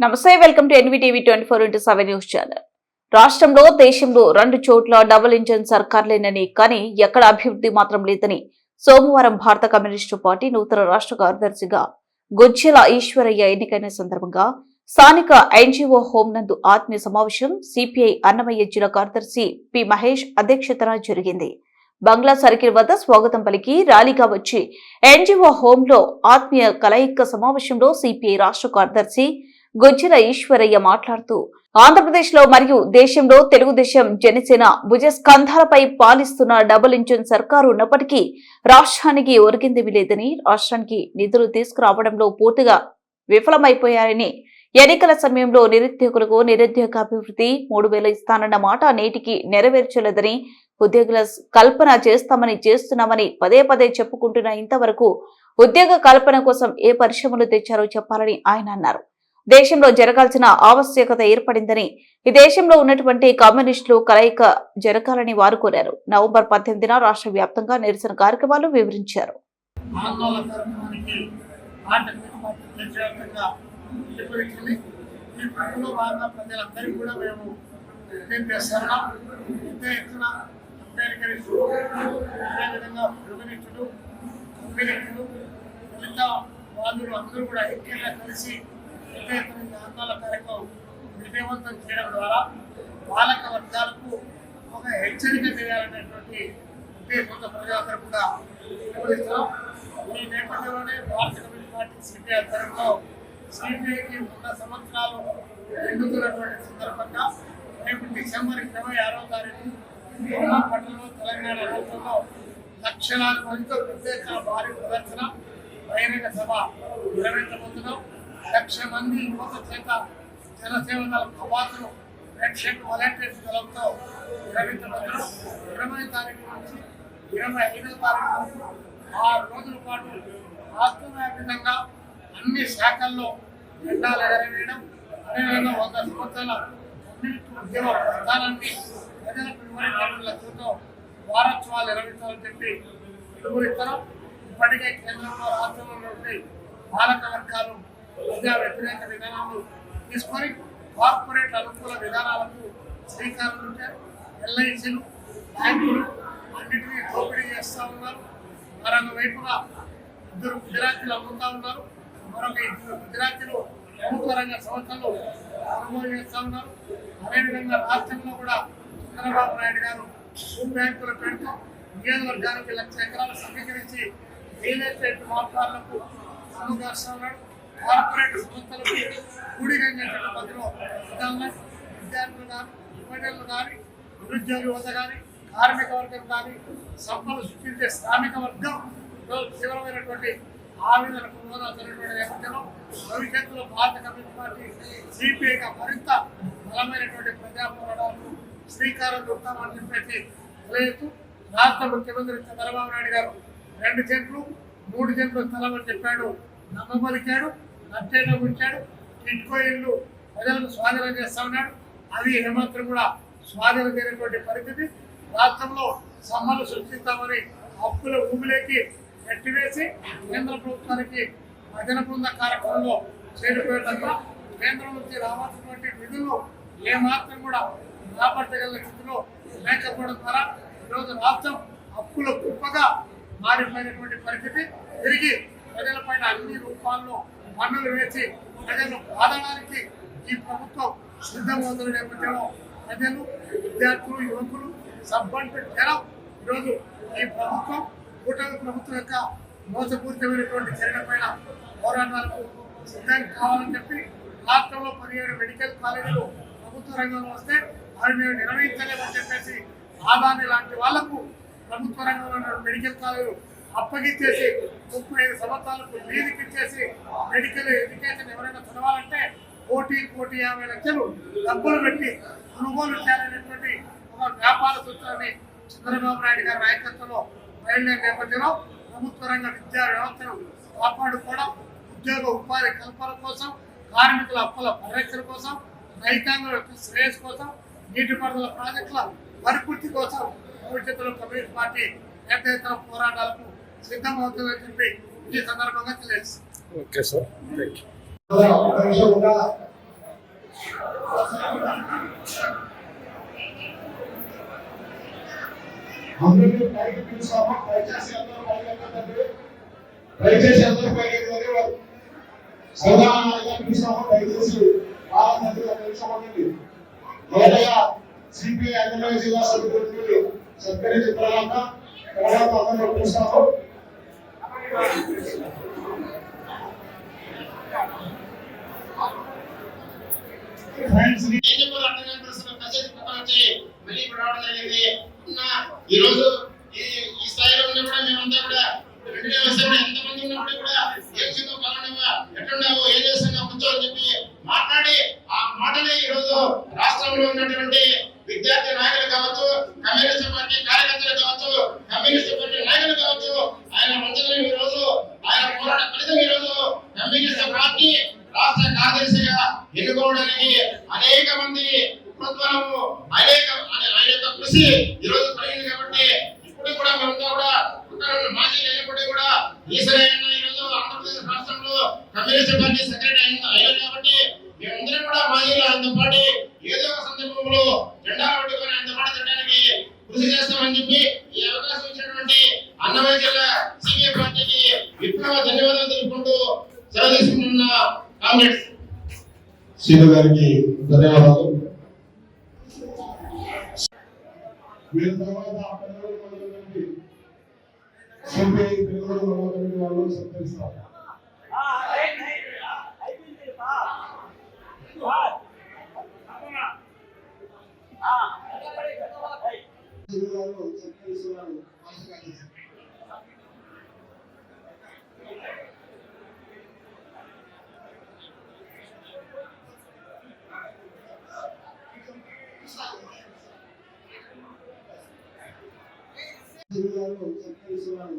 నమస్తే welcome to NVTV twenty four into seven news channel. రాష్ట్రంలో దేశంలో రెండు చోట్ల డబుల్ ఇంజన్ సర్కార్లేనని కానీ ఎక్కడ అభివృద్ధి మాత్రం లేదని సోమవారం భారత కమ్యూనిస్టు పార్టీ నూతన రాష్ట్ర కార్యదర్శిగా గుజ్జల ఈశ్వరయ్య ఎన్నికైన సందర్భంగా స్థానిక ఎన్జీఓ హోం నందు ఆత్మీయ సమావేశం సిపిఐ అన్నమయ్య జిల్లా కార్యదర్శి పి మహేష్ అధ్యక్షతన జరిగింది. బంగ్లా సర్కిల్ వద్ద స్వాగతం పలికి ర్యాలీగా వచ్చి ఎన్జీఓ హోంలో ఆత్మీయ కలయిక సమావేశంలో సిపిఐ రాష్ట్ర కార్యదర్శి గుజ్జల ఈశ్వరయ్య మాట్లాడుతూ ఆంధ్రప్రదేశ్లో మరియు దేశంలో తెలుగుదేశం జనసేన భుజస్కంధాలపై పాలిస్తున్న డబుల్ ఇంజిన్ సర్కారు ఉన్నప్పటికీ రాష్ట్రానికి ఒరిగిందివి లేదని రాష్ట్రానికి నిధులు తీసుకురావడంలో పూర్తిగా విఫలమైపోయారని ఎన్నికల సమయంలో నిరుద్యోగులకు నిరుద్యోగ అభివృద్ధి మూడు వేల ఇస్తానన్న మాట నేటికి నెరవేర్చలేదని ఉద్యోగుల కల్పన చేస్తామని చేస్తున్నామని పదే పదే చెప్పుకుంటున్న ఇంతవరకు ఉద్యోగ కల్పన కోసం ఏ పరిశ్రమలు తెచ్చారో చెప్పాలని ఆయన అన్నారు. దేశంలో జరగాల్సిన ఆవశ్యకత ఏర్పడిందని ఈ దేశంలో ఉన్నటువంటి కమ్యూనిస్టులు కలయిక జరగాలని వారు కోరారు. నవంబర్ పద్దెనిమిదిన రాష్ట్ర వ్యాప్తంగా నిరసన కార్యక్రమాలు వివరించారు. ఈ పనిలో భాగంగా ప్రజలందరికీ కూడా మేము విజ్ఞప్తి చేస్తున్నాం పెద్ద ఎత్తున అంబేద్కరిస్టులు అదేవిధంగా కమ్యూనిస్టులు దళిత అందరూ కూడా ఐక్యంగా కలిసి పెద్ద ఆందోళన కార్యక్రమం విజయవంతం చేయడం ద్వారా పాలక వర్గాలకు ఒక హెచ్చరిక చేయాలనేటువంటి ఉద్దేశంతో ప్రజలందరూ కూడా పిలుపునిస్తున్నాం ఈ నేపథ్యంలోనే భారత కమ్యూనిస్ట్ పార్టీ సిపిఐ ఆధ్వర్యంలో సిపిఐకి వంద సంవత్సరాలు ఎన్నుకున్నటువంటి సందర్భంగా రేపు డిసెంబర్ ఇరవై ఆరో తారీఖు పట్టణంలో తెలంగాణ రాష్ట్రంలో లక్షలాది మందితో పెద్ద భారీ ప్రదర్శన బహిరంగ సభ నిర్వహించబోతున్నాం. లక్ష మంది యువత చేత జనసేవ దళం ప్రభాతులు రెడ్ షర్ట్ వాలంటీర్స్ దళంతో నిర్వహించబోతున్నాం ఇరవై తారీఖు నుంచి ఇరవై ఐదో తారీఖు వరకు ఆరు రోజుల పాటు రాష్ట్రవ్యాప్తంగా అన్ని శాఖల్లో జెండాలు ఎగరవేయడం అదేవిధంగా వంద సంవత్సరాల కమ్యూనిటీ ఉద్యమ ప్రస్థానాన్ని ప్రజలకు వివరించడం లక్ష్యంతో వారోత్సవాలు నిర్వహించాలని చెప్పి పిలుపునిస్తారు ఇప్పటికే కేంద్రంలో రాష్ట్రంలో ఉన్నటువంటి పాలక వర్గాలు ప్రజా వ్యతిరేక విధానాలు తీసుకొని కార్పొరేట్ అనుకూల విధానాలకు శ్రీకారం చుట్టారు. ఎల్ఐసీలు బ్యాంకులు అన్నింటినీ దోపిడీ చేస్తూ ఉన్నారు. మరొక వైపున ఇద్దరు గుజరాతీలు అమ్ముతూ ఉన్నారు. మరొక ఇద్దరు గుజరాతీలు ప్రభుత్వ రంగ సంస్థలు కొనుగోలు చేస్తూ ఉన్నారు. అదేవిధంగా రాష్ట్రంలో కూడా చంద్రబాబు నాయుడు గారు భూ బ్యాంకుల పేరుతో నియోజకవర్గానికి లక్ష ఎకరాలు సమీకరించి రియల్ ఎస్టేట్ వ్యాపారులకు అనుగాస్తూ ఉన్నాడు కార్పొరేట్ సంస్థలకు కూడిగంగా పద్ధతిలో విధానం విద్యార్థులు కానీ యువజనులు కానీ నిరుద్యోగ యువత కానీ కార్మిక వర్గం కానీ సంపద సృష్టించే శ్రామిక వర్గం తీవ్రమైనటువంటి ఆవేదన లోనవుతున్నటువంటి నేపథ్యంలో భవిష్యత్తులో భారత కమ్యూనిస్ట్ పార్టీ సిపిఐగా మరింత బలమైనటువంటి ప్రజా పోరాటాలకు శ్రీకారం చుట్టామని చెప్పేసి తెలియజేస్తూ రాష్ట్ర ముఖ్యమంత్రి చంద్రబాబు నాయుడు గారు రెండు జంట్లు మూడు జంట్లు స్థలమని చెప్పాడు నమ్మబలికాడు. నచ్చేట ఉంచాడు టిట్కో ఇల్లు ప్రజలకు స్వాధీనం చేస్తా ఉన్నాడు. అవి ఏమాత్రం కూడా స్వాధీనం చేయనటువంటి పరిస్థితి. రాష్ట్రంలో సమ్మలు సృష్టిస్తామని అప్పుల భూమిలోకి ఎట్టివేసి కేంద్ర ప్రభుత్వానికి భజన బృంద కార్యక్రమంలో చేరిపోయే కేంద్రం నుంచి రావాల్సినటువంటి నిధులు ఏమాత్రం కూడా రాబట్టగల స్థితిలో లేకపోవడం ద్వారా ఈరోజు రాష్ట్రం అప్పుల గొప్పగా మారిపోయినటువంటి పరిస్థితి. తిరిగి ప్రజల పైన అన్ని రూపాల్లో పన్నులు వేసి ప్రజలను బాధడానికి ఈ ప్రభుత్వం సిద్ధమవుతున్న నేపథ్యంలో ప్రజలు విద్యార్థులు యువకులు సబ్బంటు జనం ఈరోజు ఈ ప్రభుత్వం కూటమి ప్రభుత్వం యొక్క మోసపూరితమైనటువంటి చర్యలపైన పోరాటాలకు సిద్ధం కావాలని చెప్పి రాష్ట్రంలో పదిహేడు మెడికల్ కాలేజీలు ప్రభుత్వ రంగంలో వస్తే అవి మేము నిర్వహించలేమని చెప్పేసి ఆదాని లాంటి వాళ్ళకు ప్రభుత్వ రంగంలో మెడికల్ కాలేజీలు అప్పగించేసి ముప్పై ఐదు సంవత్సరాలకు లీజుకి ఇచ్చేసి మెడికల్ ఎడ్యుకేషన్ ఎవరైనా చదవాలంటే కోటి కోటి యాభై లక్షలు డబ్బులు పెట్టి కొనుగోలు చేయాలనేటువంటి ఒక వ్యాపార సూత్రాన్ని చంద్రబాబు నాయుడు గారి నాయకత్వంలో బయలుదేరి నేపథ్యంలో ప్రభుత్వ రంగ విద్యా వ్యవస్థను కాపాడుకోవడం ఉద్యోగ ఉపాధి కల్పన కోసం కార్మికుల హక్కుల పరిరక్షణ కోసం రైతాంగం యొక్క శ్రేయస్ కోసం నీటిపారుదల ప్రాజెక్టుల పరిపూర్తి కోసం భవిష్యత్తులో కమ్యూనిస్ట్ పార్టీ పెద్ద ఎత్తున పోరాటాలకు సిద్ధమవుతుందని చెప్పి ఈ సందర్భంగా తెలియజేస్తుంది ఓకే సార్. థ్యాంక్ అందరినీ పైకి పిలుస్తాము దయచేసి అందరూ పైకి దయచేసి అందరూ పిలుస్తాము దయచేసి సిపిఐ అన్నమయ్య జిల్లా చిత్రాలంక తర్వాత అందరూ పిలుస్తాము ఈ రోజు ఈ ఈ స్థాయిలో ఉన్నా కూడా మేమంతా కూడా రెండు వ్యవస్థ కూడా ఎంతమంది ఉన్నప్పుడు కూడా ఏం చిన్న పలానవా ఎట్లున్నావు ఏం చేస్తున్నావు కూర్చో అని చెప్పి మాట్లాడి ఆ మాటని ఈ రోజు రాష్ట్రంలో ఉన్నటువంటి విద్యార్థి నాయకులు కావచ్చు కమ్యూనిస్ట్ పార్టీ కార్యకర్తలు కావచ్చు కమ్యూనిస్ట్ పార్టీ నాయకులు కావచ్చు ఆయన మంచిగా ఈ రోజు ఆయన పోరాట ఫలితం ఈ రోజు కమ్యూనిస్ట్ పార్టీ రాష్ట్ర కార్యదర్శిగా ఎన్నుకోవడానికి అనేక మంది ప్రభుత్వము అనేక ఆయన యొక్క కృషి ఈరోజు కలిగింది కాబట్టి ఇప్పుడు కూడా మేమంతా కూడా మాజీ లేనప్పటికీ కూడా ఈశ్వరయ్య ఈరోజు ఆంధ్రప్రదేశ్ రాష్ట్రంలో కమ్యూనిస్ట్ పార్టీ సెక్రటరీ అయ్యారు కాబట్టి మేమందరం కూడా మాజీలు ఆయనతో పాటు ఏదో ఒక సందర్భంలో జెండా పట్టుకొని ఆయనతో పాటు తినడానికి కృషి చేస్తామని చెప్పి ఈ అవకాశం ఇచ్చినటువంటి అన్నమయ్య జిల్లా సీనియర్ పార్టీకి విప్లవ ధన్యవాదాలు తెలుపుకుంటూ సెలవు తీసుకుంటున్నా. సీను గారికి ధన్యవాదాలు వీరి జిల్లాలో సత్కరిస్తున్నారు